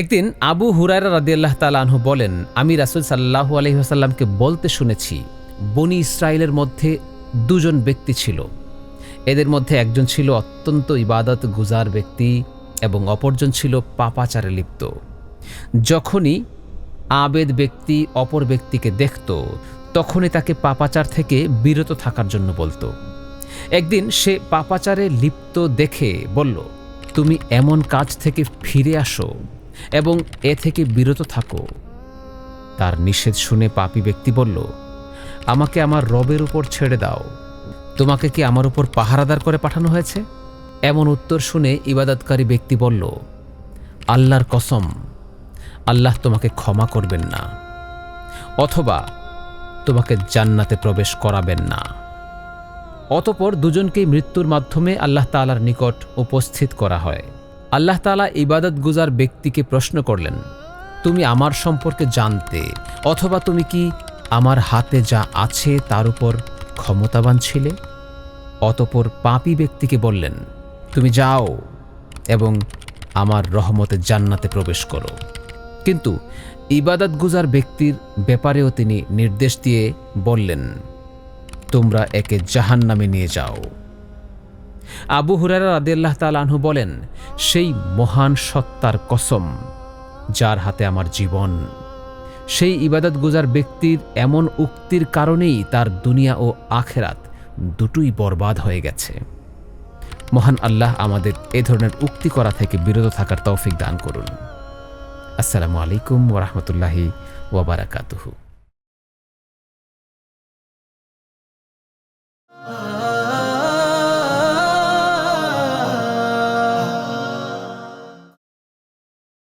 একদিন আবু হুরায়রা রাদিয়াল্লাহ তালা আনহু বলেন, আমি রাসুল সাল্লাহু আলহিহাসাল্লামকে বলতে শুনেছি, বনি ইসরায়েলের মধ্যে দুজন ব্যক্তি ছিল। এদের মধ্যে একজন ছিল অত্যন্ত ইবাদত গুজার ব্যক্তি এবং অপরজন ছিল পাপাচারে লিপ্ত। যখনই আবেদ ব্যক্তি অপর ব্যক্তিকে দেখত, তখনই তাকে পাপাচার থেকে বিরত থাকার জন্য বলতো। একদিন সে পাপাচারে লিপ্ত দেখে বলল, তুমি এমন কাজ থেকে ফিরে আসো এবং এ থেকে বিরত থাকো। তার নিষেধ শুনে পাপী ব্যক্তি বলল, আমাকে আমার রবের উপর ছেড়ে দাও। তোমাকে কি আমার উপর পাহারাদার করে পাঠানো হয়েছে? এমন উত্তর শুনে ইবাদতকারী ব্যক্তি বলল, আল্লাহর কসম, আল্লাহ তোমাকে ক্ষমা করবেন না, অথবা তোমাকে জান্নাতে প্রবেশ করাবেন না। অতপর দুজনকেই মৃত্যুর মাধ্যমে আল্লাহ তালার নিকট উপস্থিত করা হয়। আল্লাহ তালা ইবাদত গুজার ব্যক্তিকে প্রশ্ন করলেন, তুমি আমার সম্পর্কে জানতে অথবা তুমি কি আমার হাতে যা আছে তার উপর ক্ষমতাবান ছিলে? অতপর পাপী ব্যক্তিকে বললেন, তুমি যাও এবং আমার রহমতে জান্নাতে প্রবেশ করো। কিন্তু ইবাদত গুজার ব্যক্তির ব্যাপারেও তিনি নির্দেশ দিয়ে বললেন, তোমরা একে জাহান নামে নিয়ে যাও। আবু হুরারা রাদিয়াল্লাহ তাল বলেন, সেই মহান সত্তার কসম যার হাতে আমার জীবন, সেই ইবাদত গুজার ব্যক্তির এমন উক্তির কারণেই তার দুনিয়া ও আখেরাত দুটোই বরবাদ হয়ে গেছে। মহান আল্লাহ আমাদের এ ধরনের উক্তি করা থেকে বিরত থাকার তৌফিক দান করুন। আসসালামু আলাইকুম ওরহমতুল্লাহি ওবরাকাতুহু